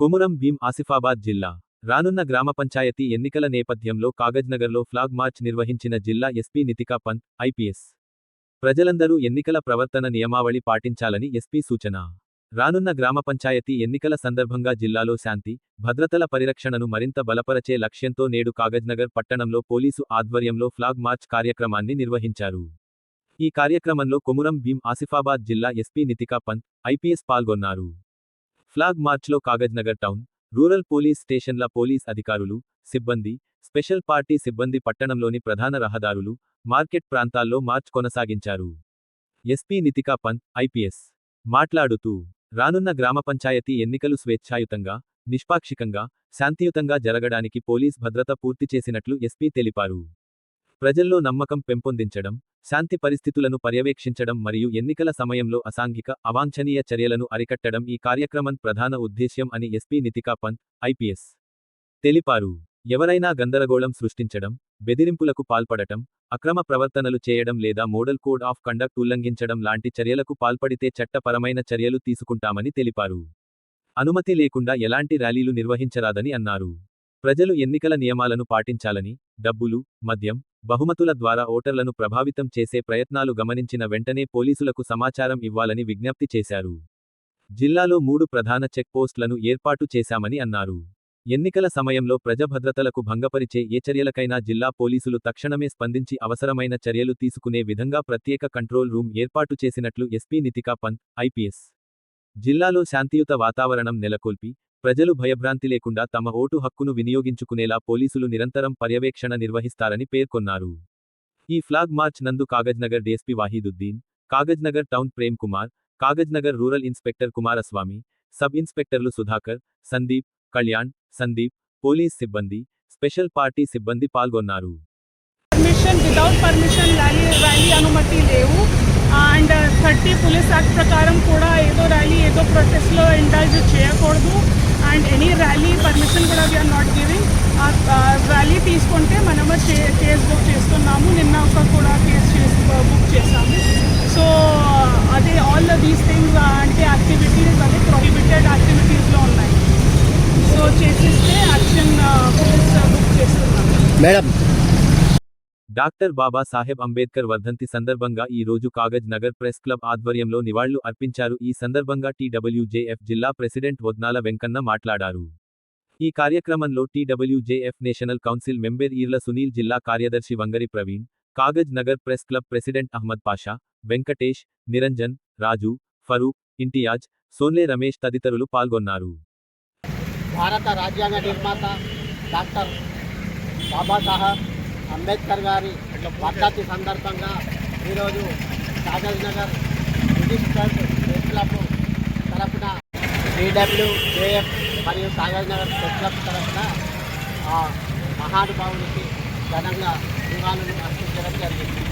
కొమురం భీం ఆసిఫాబాద్ జిల్లా. రానున్న గ్రామ పంచాయతీ ఎన్నికల నేపథ్యంలో కాగజ్నగర్లో ఫ్లాగ్ మార్చ్ నిర్వహించిన జిల్లా ఎస్పీ నితికా పంత్ ఐపీఎస్. ప్రజలందరూ ఎన్నికల ప్రవర్తన నియమావళి పాటించాలని ఎస్పీ సూచన. రానున్న గ్రామ పంచాయతీ ఎన్నికల సందర్భంగా జిల్లాలో శాంతి భద్రతల పరిరక్షణను మరింత బలపరచే లక్ష్యంతో నేడు కాగజ్నగర్ పట్టణంలో పోలీసు ఆధ్వర్యంలో ఫ్లాగ్ మార్చ్ కార్యక్రమాన్ని నిర్వహించారు. ఈ కార్యక్రమంలో కొమురం భీం ఆసిఫాబాద్ జిల్లా ఎస్పీ నితికా పంత్ ఐపీఎస్ పాల్గొన్నారు. ఫ్లాగ్ మార్చ్లో కాగజ్నగర్ టౌన్ రూరల్ పోలీస్ స్టేషన్ల పోలీస్ అధికారులు సిబ్బంది స్పెషల్ పార్టీ సిబ్బంది పట్టణంలోని ప్రధాన రహదారులు మార్కెట్ ప్రాంతాల్లో మార్చ్ కొనసాగించారు. SP Nithika Pant IPS. మాట్లాడుతూ రానున్న గ్రామ పంచాయతీ ఎన్నికలు స్వేచ్ఛాయుతంగా నిష్పాక్షికంగా శాంతియుతంగా జరగడానికి పోలీస్ భద్రత పూర్తి చేసినట్లు ఎస్పీ తెలిపారు. ప్రజల్లో నమ్మకం పెంపొందించడం శాంతి పరిస్థితులను పర్యవేక్షించడం మరియు ఎన్నికల సమయంలో అసాంఘిక అవాంఛనీయ చర్యలను అరికట్టడం ఈ కార్యక్రమం ప్రధాన ఉద్దేశ్యం అని ఎస్పీ నితికా పంత్ ఐపీఎస్ తెలిపారు. ఎవరైనా గందరగోళం సృష్టించడం బెదిరింపులకు పాల్పడటం అక్రమ ప్రవర్తనలు చేయడం లేదా మోడల్ కోడ్ ఆఫ్ కండక్ట్ ఉల్లంఘించడం లాంటి చర్యలకు పాల్పడితే చట్టపరమైన చర్యలు తీసుకుంటామని తెలిపారు. అనుమతి లేకుండా ఎలాంటి ర్యాలీలు నిర్వహించరాదని అన్నారు. ప్రజలు ఎన్నికల నియమాలను పాటించాలని డబ్బులు మద్యం బహుమతుల ద్వారా ఓటర్లను ప్రభావితం చేసే ప్రయత్నాలు గమనించిన వెంటనే పోలీసులకు సమాచారం ఇవ్వాలని విజ్ఞప్తి చేశారు. జిల్లాలో మూడు ప్రధాన చెక్పోస్టులను ఏర్పాటు చేశామని అన్నారు. ఎన్నికల సమయంలో ప్రజభద్రతలకు భంగపరిచే ఏ చర్యలకైనా జిల్లా పోలీసులు తక్షణమే స్పందించి అవసరమైన చర్యలు తీసుకునే విధంగా ప్రత్యేక కంట్రోల్ రూమ్ ఏర్పాటు చేసినట్లు ఎస్పీ నితికా పంత్ ఐపీఎస్. జిల్లాలో శాంతియుత వాతావరణం నెలకొల్పి ప్రజలు భయభ్రాంతి లేకుండా తమ ఓటు హక్కును వినియోగించుకునేలా పోలీసులు నిరంతరం పర్యవేక్షణ నిర్వహిస్తారని పేర్కొన్నారు. ఈ ఫ్లాగ్ మార్చ్ నందు Kagaznagar DSP Waheeduddin Kagaznagar town Prem Kumar Kagaznagar rural inspector Kumaraswamy sub ఇన్స్పెక్టర్లు Sudhakar Sandeep Kalyan Sandeep police సిబ్బంది స్పెషల్ పార్టీ సిబ్బంది పాల్గొన్నారు. Permission without permission rally rally అనుమతి లేవు. అండ్ థర్టీ పోలీస్ యాక్ట్ ప్రకారం కూడా ఏదో ర్యాలీ ఏదో ప్రొటెస్ట్లో ఇండల్జ్ చేయకూడదు. అండ్ ఎనీ ర్యాలీ పర్మిషన్ కూడా we are not giving rally తీసుకుంటే మనము కేసు బుక్ చేస్తున్నాము. నిన్న ఒక కూడా కేసు చేసి బుక్ చేసాము సో అదే ఆల్ దీస్ థింగ్స్ అంటే యాక్టివిటీస్ అదే ప్రొహిబిటెడ్ యాక్టివిటీస్లో ఉన్నాయి. సో చేసిస్తే యాక్షన్ బుక్ చేస్తున్నాము. మేడం డాక్టర్ బాబా సాహెబ్ అంబేద్కర్ వర్ధంతి సందర్భంగా ఈ రోజు కాగజ్ నగర్ ప్రెస్ క్లబ్ ఆధ్వర్యంలో నివాళులు అర్పించారు. ఈ సందర్భంగా టీడబ్ల్యూజేఎఫ్ జిల్లా ప్రెసిడెంట్ వద్నాల వెంకన్న మాట్లాడారు. ఈ కార్యక్రమంలో TWJF national council member Eerla Sunil జిల్లా కార్యదర్శి Vangari Praveen Kagaznagar press club president Ahmed Pasha Venkatesh Niranjan Raju Farooq Imtiaz Sonle Ramesh తదితరులు పాల్గొన్నారు. భారత రాజ్యాంగ నిర్మాత డాక్టర్ బాబాసాహెబ్ అంబేద్కర్ గారి వర్ధంతి సందర్భంగా ఈరోజు Kagaz Nagar registered press club TWAF టీడబ్ల్యూఏఎఫ్ మరియు కాగజ్ నగర్ ప్రెస్ క్లబ్ తరఫున మహానుభావునికి ఘనంగా నివాళులు అర్పించడం జరిగింది.